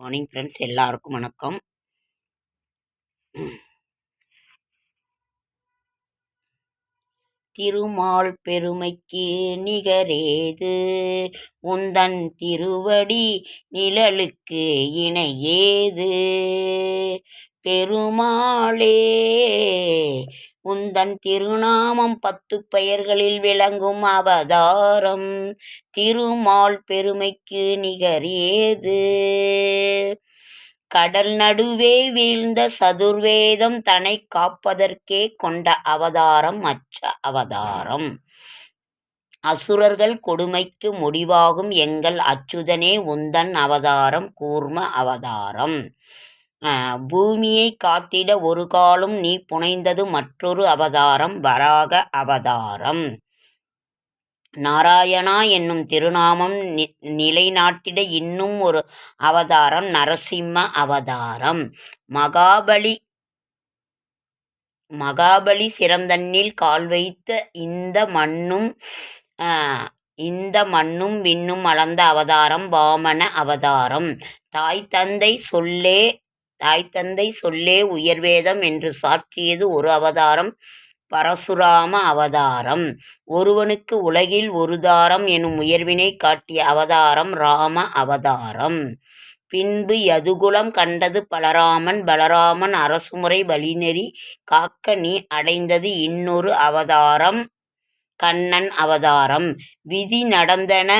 Morning friends எல்லாருக்கும் வணக்கம். திருமால் பெருமைக்கு நிகரேது. உந்தன் திருவடி நிழலுக்கு இணையேது. பெருமாளே உந்தன் திருநாமம் பத்து பெயர்களில் விளங்கும் அவதாரம் திருமால் பெருமைக்கு நிகரேது. கடல் நடுவே வீழ்ந்த சதுர்வேதம் தன்னை காப்பதற்கே கொண்ட அவதாரம் அச்ச அவதாரம். அசுரர்கள் கொடுமைக்கு முடிவாகும் எங்கள் அச்சுதனே உந்தன் அவதாரம் கூர்ம அவதாரம். பூமியை காத்திட ஒரு காலம் நீ புனைந்தது மற்றொரு அவதாரம் வராக அவதாரம். நாராயணா என்னும் திருநாமம் நிலைநாட்டிட இன்னும் ஒரு அவதாரம் நரசிம்ம அவதாரம். மகாபலி மகாபலி சிறந்தண்ணில் கால் வைத்த இந்த மண்ணும் இந்த மண்ணும் விண்ணும் அளந்த அவதாரம் வாமன அவதாரம். தாய் தந்தை சொல்லே தாய் தந்தை சொல்லே உயர்வேதம் என்று சாற்றியது ஒரு அவதாரம் பரசுராம அவதாரம். ஒருவனுக்கு உலகில் ஒரு தாரம் எனும் உயர்வினை காட்டிய அவதாரம் ராம அவதாரம். பின்பு யதுகுலம் கண்டது பலராமன் பலராமன் அரசுமுறை வழிநெறி காக்க நீ அடைந்தது இன்னொரு அவதாரம் கண்ணன் அவதாரம். விதி நடந்தன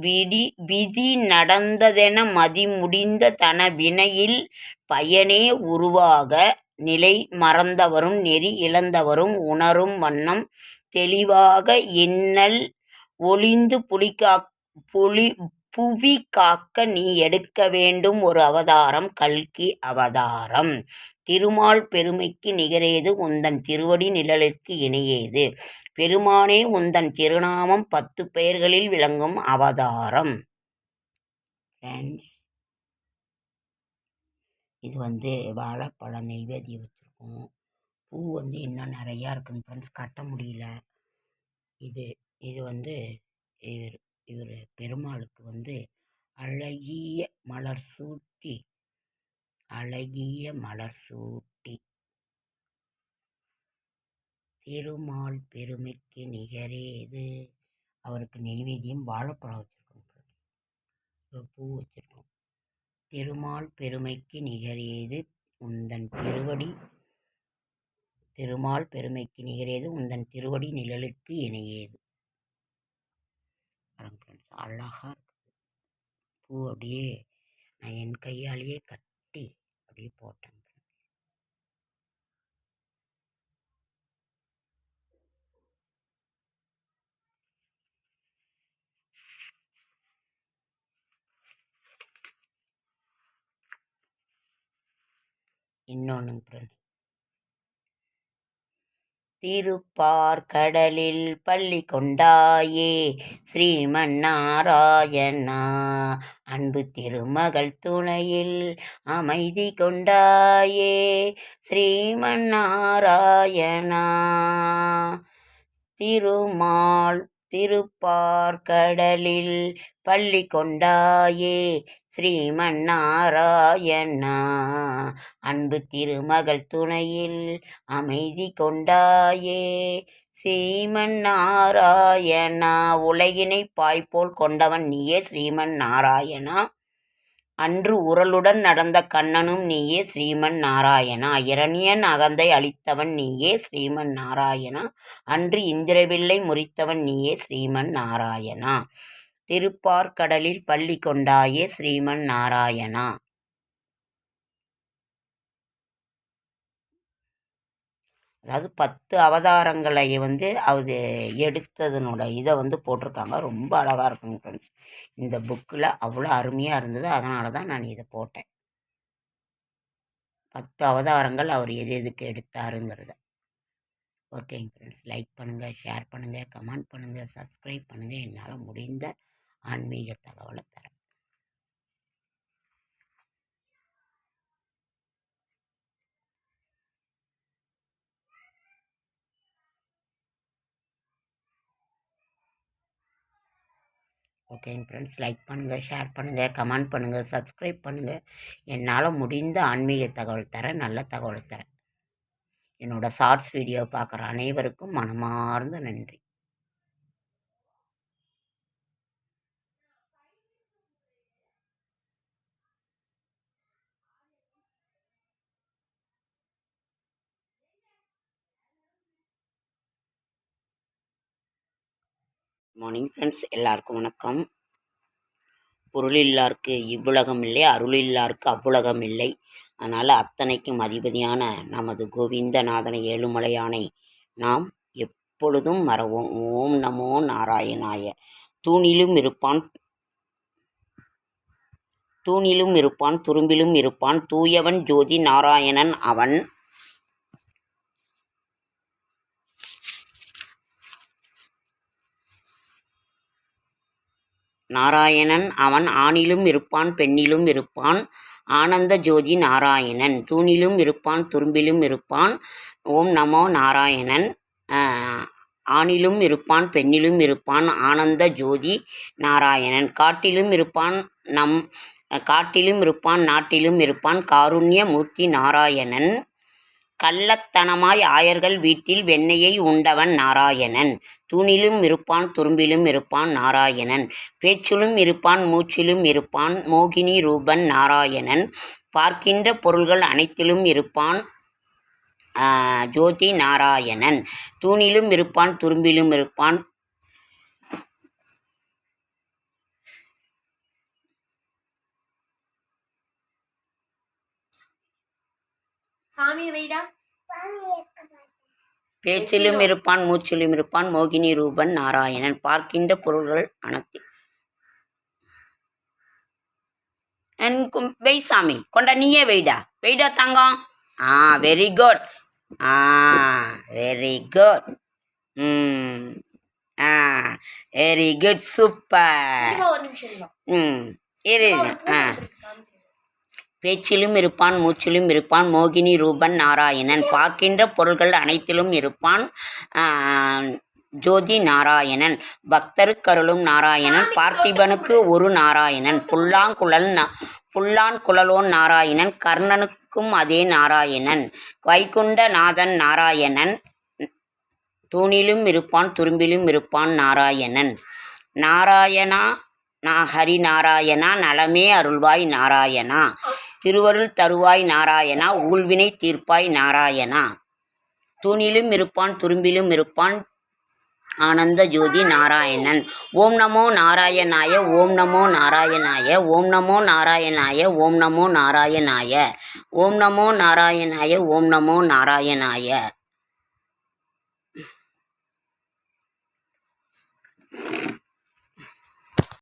விடி விதி நடந்ததென மதி முடிந்த தன வினையில் பயனே உருவாக நிலை மறந்தவரும் நெறி இழந்தவரும் உணரும் வண்ணம் தெளிவாக இன்னல் ஒளிந்து புலிகா புலி புவி காக்க நீ எடுக்க வேண்டும் ஒரு அவதாரம் கல்கி அவதாரம். திருமால் பெருமைக்கு நிகரேது உந்தன் திருவடி நிழலுக்கு இணையேது. பெருமானே உந்தன் திருநாமம் பத்து பெயர்களில் விளங்கும் அவதாரம். ஃப்ரெண்ட்ஸ் இது வந்து வாழைப்பழம் நெய்வேத்தியம் வச்சுருக்கோம். பூ வந்து இன்னும் நிறையா இருக்குங்க ஃப்ரெண்ட்ஸ் கட்ட முடியல. இது இது வந்து இவர் இவர் பெருமாளுக்கு வந்து அழகிய மலர் சூட்டி அழகிய மலர் சூட்டி. திருமால் பெருமைக்கு நிகரேது. அவருக்கு நெய்வேத்தியம் வாழைப்பழம் வச்சுருக்கோம் பூ வச்சுருக்கோம். திருமால் பெருமைக்கு நிகரேது உந்தன் திருவடி. திருமால் பெருமைக்கு நிகரேது உந்தன் திருவடி நிழலுக்கு இணையேது. அழகாக இருக்குது. பூ அப்படியே நான் என் கையாலேயே கட்டி அப்படியே போட்டேன். இன்னொன்றுங்க ஃப்ரெண்ட்ஸ் திருப்பார்கடலில் பள்ளி கொண்டாயே ஸ்ரீமன் நாராயணா அன்பு திருமகள் துணையில் அமைதி கொண்டாயே ஸ்ரீமன் நாராயணா திருமால் திருப்பார்கடலில் பள்ளி கொண்டாயே ஸ்ரீமன்னாராயணா. அன்பு திருமகள் துணையில் அமைதி கொண்டாயே. ஸ்ரீமன் நாராயணா உலகினை பாய்போல் கொண்டவன் நீயே ஸ்ரீமன் நாராயணா அன்று உரலுடன் நடந்த கண்ணனும் நீயே ஸ்ரீமன் நாராயணா இரணியன் அகந்தை அளித்தவன் நீயே ஸ்ரீமன் நாராயணா அன்று இந்திரவில்லை முறித்தவன் நீயே ஸ்ரீமன் நாராயணா திருப்பார்கடலில் பள்ளி கொண்டாயே ஸ்ரீமன் நாராயணா. அதாவது பத்து அவதாரங்களை வந்து அது எடுத்ததுனோட இதை வந்து போட்டிருக்காங்க. ரொம்ப அழகாக இருக்குங்க ஃப்ரெண்ட்ஸ் இந்த புக்கில் அவ்வளோ அருமையாக இருந்தது. அதனால தான் நான் இதை போட்டேன். பத்து அவதாரங்கள் அவர் எது எதுக்கு எடுத்தாருங்கிறத. ஓகேங்க ஃப்ரெண்ட்ஸ் லைக் பண்ணுங்கள் ஷேர் பண்ணுங்கள் கமெண்ட் பண்ணுங்கள் சப்ஸ்கிரைப் பண்ணுங்கள் என்னால் முடிந்த ஆன்மீக தகவலை தரேன். ஓகேங்க ஃப்ரெண்ட்ஸ் லைக் பண்ணுங்கள் ஷேர் பண்ணுங்கள் கமெண்ட் பண்ணுங்கள் சப்ஸ்கிரைப் பண்ணுங்கள் என்னால் முடிந்த ஆன்மீக தகவல் தரேன் நல்ல தகவல் தரேன். என்னோட ஷார்ட்ஸ் வீடியோ பார்க்குற அனைவருக்கும் மனமார்ந்த நன்றி. மார்னிங் ஃப்ரெண்ட்ஸ் எல்லாருக்கும் வணக்கம். பொருளில்லார்க்கு இவ்வுலகம் இல்லை அருளில்லாருக்கு அவ்வுலகம் இல்லை. அதனால் அத்தனைக்கும் அதிபதியான நமது கோவிந்தநாதனை ஏழுமலையானை நாம் எப்பொழுதும் மறவோம். ஓம் நமோ நாராயணாய. தூணிலும் இருப்பான் தூணிலும் இருப்பான் துரும்பிலும் இருப்பான் தூயவன் ஜோதி நாராயணன் அவன். நாராயணன் அவன் ஆணிலும் இருப்பான் பெண்ணிலும் இருப்பான். ஆனந்த ஜோதி நாராயணன் தூணிலும் இருப்பான் துரும்பிலும் இருப்பான். ஓம் நமோ நாராயணன். ஆணிலும் இருப்பான் பெண்ணிலும் இருப்பான். ஆனந்த ஜோதி நாராயணன். காட்டிலும் இருப்பான் நம் காட்டிலும் இருப்பான் நாட்டிலும் இருப்பான். காருண்ய மூர்த்தி நாராயணன். கள்ளத்தனமாய் ஆயர்கள் வீட்டில் வெண்ணெயை உண்டவன் நாராயணன். தூணிலும் இருப்பான் துரும்பிலும் இருப்பான் நாராயணன். பேச்சிலும் இருப்பான் மூச்சிலும் இருப்பான் மோகினி ரூபன் நாராயணன். பார்க்கின்ற பொருள்கள் அனைத்திலும் இருப்பான் ஜோதி நாராயணன். தூணிலும் இருப்பான் துரும்பிலும் இருப்பான் சாமியை வைடா. பேச்சிலும் இருப்பான் மூச்சிலும் இருப்பான். மோகினி ரூபன் நாராயணன். பார்க்கின்ற பொருள்கள் அனைத்து. வெய் சாமி கொண்டா நீயே வெய்டா வெய்டா தங்கம். ஆ very good ah very good hmm ah very good super. ம் இரு. ஆ. பேச்சிலும் இருப்பான் மூச்சிலும் இருப்பான் மோகினி ரூபன் நாராயணன். பார்க்கின்ற பொருள்கள் அனைத்திலும் இருப்பான் ஜோதி நாராயணன். பக்தருக்கருளும் நாராயணன் பார்த்திபனுக்கு ஒரு நாராயணன். புல்லாங்குழல் நா புல்லான் குழலோன் நாராயணன் கர்ணனுக்கும் அதே நாராயணன். வைகுண்டநாதன் நாராயணன் தூணிலும் இருப்பான் துரும்பிலும் இருப்பான் நாராயணன். நாராயணா நா ஹரி நாராயணா நலமே அருள்வாய் நாராயணா. திருவருள் தருவாய் நாராயணா ஊழ்வினை தீர்ப்பாய் நாராயணா. தூணிலும் இருப்பான் துரும்பிலும் இருப்பான் ஆனந்த ஜோதி நாராயணன். ஓம் நமோ நாராயணாய ஓம் நமோ நாராயணாய ஓம் நமோ நாராயணாய ஓம் நமோ நாராயணாய. ஓம் நமோ நாராயணாய ஓம் நமோ நாராயணாய.